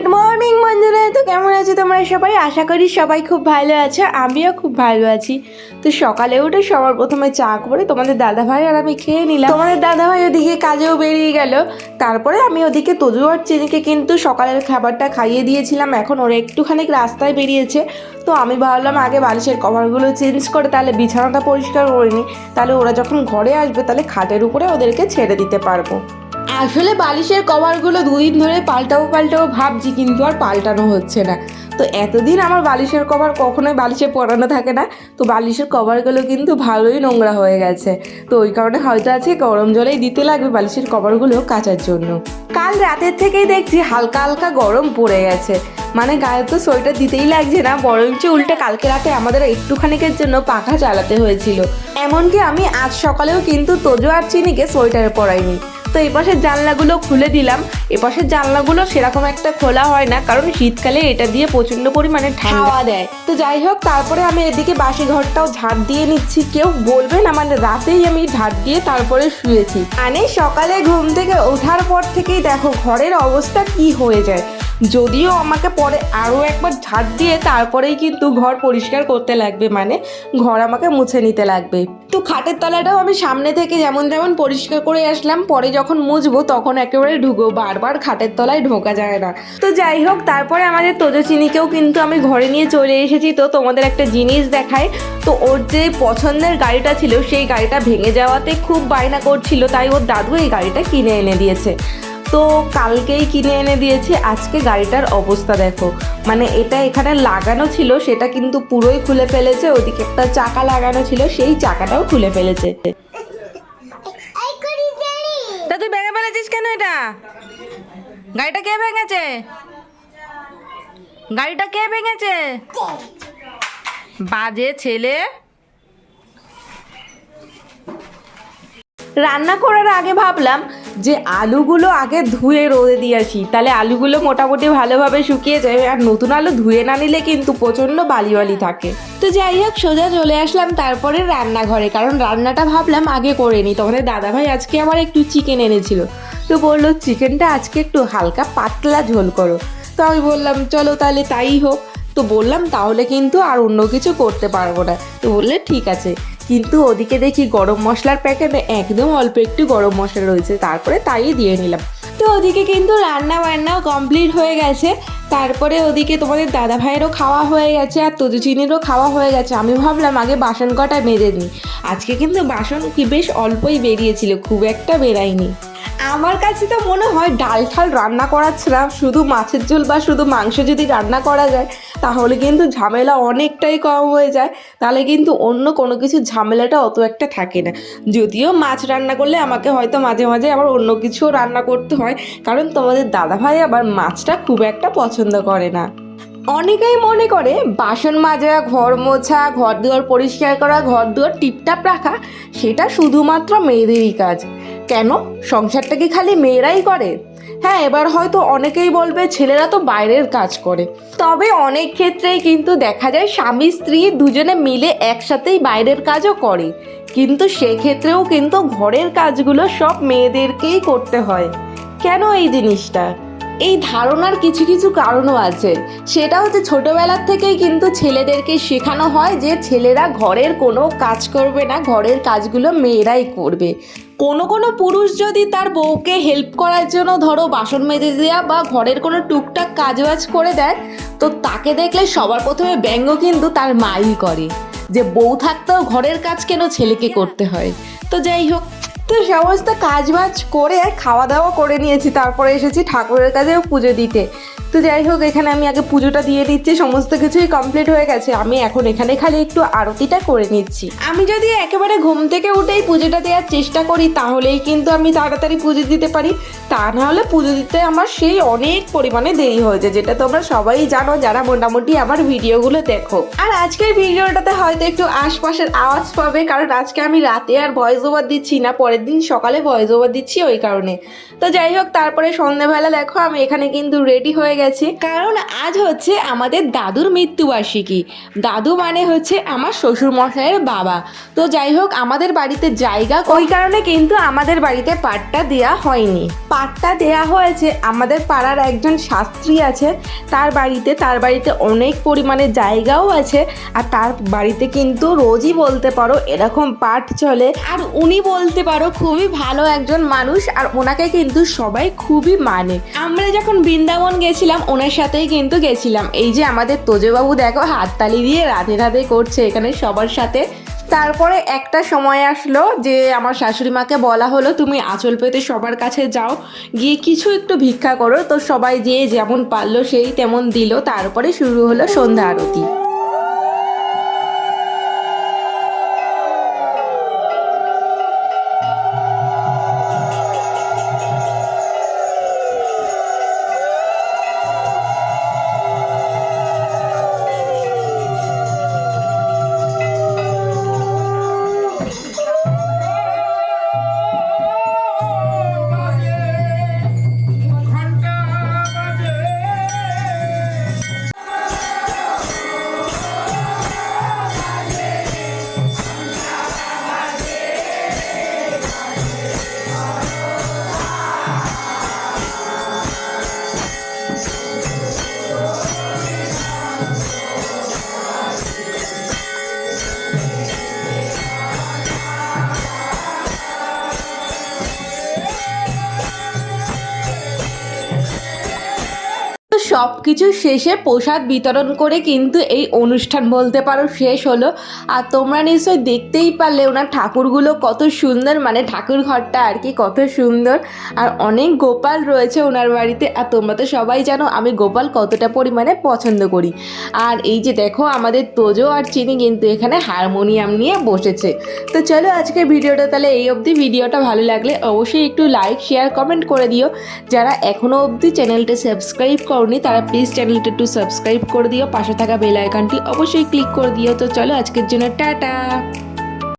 Good morning বন্ধুরা। তো কেমন আছো তোমরা সবাই? আশা করি সবাই খুব ভালো আছো, আমিও খুব ভালো আছি। তো সকালে উঠে সবার প্রথমে চা করে তোমাদের দাদা ভাই আর আমি খেয়ে নিলাম। তোমাদের দাদা ভাই ওদিকে কাজেও বেরিয়ে গেল। তারপরে আমি ওদিকে তজু আর চিনিকে কিন্তু সকালের খাবারটা খাইয়ে দিয়েছিলাম। এখন ওরা একটুখানি রাস্তায় বেরিয়েছে। তো আমি ভাবলাম আগে বালিশের কভারগুলো চেঞ্জ করে তাহলে বিছানাটা পরিষ্কার করে নিই। তাহলে ওরা যখন ঘরে আসবে তাহলে খাটের উপরে ওদেরকে ছেড়ে দিতে পারব। আসলে বালিশের কভারগুলো দুদিন ধরে পাল্টাবো পাল্টাবো ভাবছি, কিন্তু আর পাল্টানো হচ্ছে না। তো এতদিন আমার বালিশের কভার কখনোই বালিশে পরানো থাকে না। তো বালিশের কভারগুলো কিন্তু ভালোই নোংরা হয়ে গেছে। তো ওই কারণে হয়তো আজকে গরম জলেই দিতে লাগবে বালিশের কভারগুলো কাচার জন্য। কাল রাতের থেকেই দেখছি হালকা হালকা গরম পড়ে গেছে। মানে গায়ে তো সোয়েটার দিতেই লাগছে না, বরঞ্চ উল্টে কালকে রাতে আমাদের একটুখানিকের জন্য পাখা চালাতে হয়েছিল। এমনকি আমি আজ সকালেও কিন্তু তোজো আর চিনিকে সোয়েটারে পরাইনি। তো এই পাশের জানলাগুলো খুলে দিলাম। এ পাশের জানলাগুলো সেরকম একটা খোলা হয় না, কারণ শীতকালে এটা দিয়ে প্রচণ্ড পরিমাণে ঠান্ডা। দেয়। তো যাই হোক, তারপরে আমি এদিকে বাসি ঘরটাও ঝাঁট দিয়ে নিচ্ছি। কেউ বলবেন আমার রাতেই আমি ঝাড় দিয়ে তারপরে শুয়েছি। মানে সকালে ঘুম থেকে ওঠার পর থেকেই দেখো, ঘরের অবস্থা কি হয়ে যায়। যদিও আমাকে পরে আরও একবার ঝাড় দিয়ে তারপরেই কিন্তু ঘর পরিষ্কার করতে লাগবে মানে ঘর আমাকে মুছে নিতে লাগবে। তো খাটের তলাটাও আমি সামনে থেকে যেমন যেমন পরিষ্কার করে আসলাম, পরে যখন মুছবো তখন একেবারে ঢুকবো, বারবার খাটের তলায় ঢোকা যায় না। তো যাই হোক, তারপরে আমাদের তোজচিনিকেও কিন্তু আমি ঘরে নিয়ে চলে এসেছি, তো তোমাদের একটা জিনিস দেখায় তো ওর যে পছন্দের গাড়িটা ছিল, সেই গাড়িটা ভেঙে যাওয়াতে খুব বায়না করছিল, তাই ওর দাদু এই গাড়িটা কিনে এনে দিয়েছে। তো কালকেই কিনে এনে দিয়েছে আজকে গাড়িটার অবস্থা দেখো। মানে এটা এখানে লাগানো ছিল সেটা কিন্তু পুরোই খুলে ফেলেছে ওদিকে একটা চাকা লাগানো ছিল সেই চাকাটাও খুলে ফেলেছে। তা তুই ভেঙে ফেলেছিস কেন এটা? গাড়িটা কে ভেঙেছে? গাড়িটা কে ভেঙেছে? বাজে ছেলে। রান্না করার আগে ভাবলাম যে আলুগুলো আগে ধুয়ে রোদে দিয়ে আসি তাহলে আলুগুলো মোটামুটি ভালোভাবে শুকিয়ে যাবে। আর নতুন আলু ধুয়ে না নিলে কিন্তু প্রচণ্ড বালি বালি থাকে। তো যাই হোক, সোজা চলে আসলাম তারপরে রান্নাঘরে, কারণ রান্নাটা ভাবলাম আগে করে নিই। তোমাদের দাদাভাই আজকে আমার একটু চিকেন এনেছিল। তো বলল চিকেনটা আজকে একটু হালকা পাতলা ঝোল করো। তো আমি বললাম, চলো তাহলে তাই হোক। তো বললাম, তাহলে কিন্তু আর অন্য কিছু করতে পারব না। তো বললে, ঠিক আছে। কিন্তু ওদিকে দেখি গরম মশলার প্যাকেটে একদম অল্প একটু গরম মশলা রয়েছে, তারপরে তাই দিয়ে নিলাম। তো ওদিকে কিন্তু রান্না বান্নাও কমপ্লিট হয়ে গেছে। তারপরে ওদিকে তোমাদের দাদা ভাইয়েরও খাওয়া হয়ে গেছে আর তদু চিনিরও খাওয়া হয়ে গেছে। আমি ভাবলাম আগে বাসন কটা মেরে নিই। আজকে কিন্তু বাসন কি বেশ অল্পই বেরিয়েছিল, খুব একটা বেরায়নি। আমার কাছে তো মনে হয় ডাল ঠাল রান্না করার ছাড়া শুধু মাছের ঝোল বা শুধু মাংস যদি রান্না করা যায়, তাহলে কিন্তু ঝামেলা অনেকটাই কম হয়ে যায়। তাহলে কিন্তু অন্য কোনো কিছু ঝামেলাটা অত একটা থাকে না। যদিও মাছ রান্না করলে আমাকে হয়তো মাঝে মাঝে আবার অন্য কিছুও রান্না করতে হয়, কারণ তোমাদের দাদাভাই আবার মাছটা খুব একটা পছন্দ করে না। অনেকেই মনে করে বাসন মাজা, ঘর মোছা ঘর দুয়ার পরিষ্কার করা ঘর দুয়ার টিপটাপ রাখা, সেটা শুধুমাত্র মেয়েদেরই কাজ। কেন? সংসারটা কি খালি মেয়েরাই করে। হ্যাঁ এবার হয়তো অনেকেই বলবে ছেলেরা তো বাইরের কাজ করে। তবে অনেক ক্ষেত্রেই কিন্তু দেখা যায় স্বামী, স্ত্রী দুজনে মিলে একসাথেই বাইরের কাজও করে। কিন্তু সেক্ষেত্রেও কিন্তু ঘরের কাজগুলো সব মেয়েদেরকেই করতে হয়। কেন এই জিনিসটা? এই ধারণার কিছু কিছু কারণও আছে। সেটা হচ্ছে ছোটবেলার থেকেই কিন্তু ছেলেদেরকে শেখানো হয় যে ছেলেরা ঘরের কোনো কাজ করবে না, ঘরের কাজগুলো মেয়েরাই করবে। কোনো কোনো পুরুষ যদি তার বউকে হেল্প করার জন্য ধরো বাসন মেজে দেওয়া বা ঘরের কোনো টুকটাক কাজবাজ করে দেয়, তো তাকে দেখলে সবার প্রথমে ব্যঙ্গ কিন্তু তার মাই করে। যে বউ থাকতেও ঘরের কাজ কেন ছেলেকে করতে হয়? তো যাই হোক তো সমস্ত কাজ বাজ করে খাওয়া দাওয়া করে নিয়েছি, তারপরে এসেছি ঠাকুরের কাছে পুজো দিতে। তো যাই হোক, এখানে আমি আগে পুজোটা দিয়ে দিচ্ছি, সমস্ত কিছুই কমপ্লিট হয়ে গেছে। আমি এখন এখানে খালি একটু আরতিটা করে নিচ্ছি। আমি যদি একেবারে ঘুম থেকে উঠেই পুজোটা দেওয়ার চেষ্টা করি, তাহলেই কিন্তু আমি তাড়াতাড়ি পুজো দিতে পারি। তা নাহলে পুজো দিতে আমার সেই অনেক পরিমাণে দেরি হয়ে যায়, যেটা তোমরা সবাই জানো যারা মোটামুটি আমার ভিডিওগুলো দেখো। আর আজকের ভিডিওটাতে হয়তো একটু আশপাশের আওয়াজ পাবে, কারণ আজকে আমি রাতে আর ভয়েস ওভার দিচ্ছি না, পরের দিন সকালে ভয়েস ওভার দিচ্ছি ওই কারণে। তো যাই হোক, তারপরে সন্ধ্যেবেলা দেখো, আমি এখানে কিন্তু রেডি হয়ে গেছি। কারণ আজ হচ্ছে আমাদের দাদুর মৃত্যুবার্ষিকী। দাদু মানে হচ্ছে আমার শ্বশুর মশাইয়ের বাবা। তো যাই হোক, আমাদের বাড়িতে জায়গা ওই কারণে কিন্তু আমাদের বাড়িতে পাটটা দেয়া হয়নি। পাটটা দেয়া হয়েছে, আমাদের পাড়ার একজন শাস্ত্রী আছে। তার বাড়িতে তার বাড়িতে অনেক পরিমাণে জায়গাও আছে। আর তার বাড়িতে কিন্তু রোজই বলতে পারো এরকম পাঠ চলে। আর উনি বলতে পারো খুবই ভালো একজন মানুষ। আর ওনাকে কিন্তু সবাই খুবই মানে। আমরা যখন বৃন্দাবন গেছিলাম ওনার সাথেই কিন্তু গেছিলাম। এই যে আমাদের তোজেবাবু দেখো, হাততালি দিয়ে রাধে রাধে করছে এখানে সবার সাথে। তারপরে একটা সময় আসলো যে আমার শাশুড়ি মাকে বলা হলো, তুমি আঁচল পেতে সবার কাছে যাও। গিয়ে কিছু একটু ভিক্ষা করো। তো সবাই যে যেমন পারল সেই তেমন দিল। তারপরে শুরু হলো সন্ধ্যা আরতি। সব কিছু শেষে প্রসাদ বিতরণ করে কিন্তু এই অনুষ্ঠান বলতে পারো শেষ হলো। আর তোমরা নিশ্চয়ই দেখতেই পারলে ওনার ঠাকুরগুলো কত সুন্দর মানে ঠাকুর ঘরটা আর কি কত সুন্দর। আর অনেক গোপাল রয়েছে ওনার বাড়িতে। আর তোমরা তো সবাই জানো আমি গোপাল কতটা পরিমাণে পছন্দ করি। আর এই যে দেখো আমাদের তোজো আর চিনি কিন্তু এখানে হারমোনিয়াম নিয়ে বসেছে। তো চলো আজকের ভিডিওটা তাহলে এই অবধি। ভিডিওটা ভালো লাগলে অবশ্যই একটু লাইক, শেয়ার, কমেন্ট করে দিও। যারা এখনও অবধি চ্যানেলটা সাবস্ক্রাইব করনি তারা প্লিজ চ্যানেলটা একটু সাবস্ক্রাইব করে দিও, পাশে থাকা বেল আইকনটি অবশ্যই ক্লিক করে দিও। তো চলো আজকের জন্য টাটা।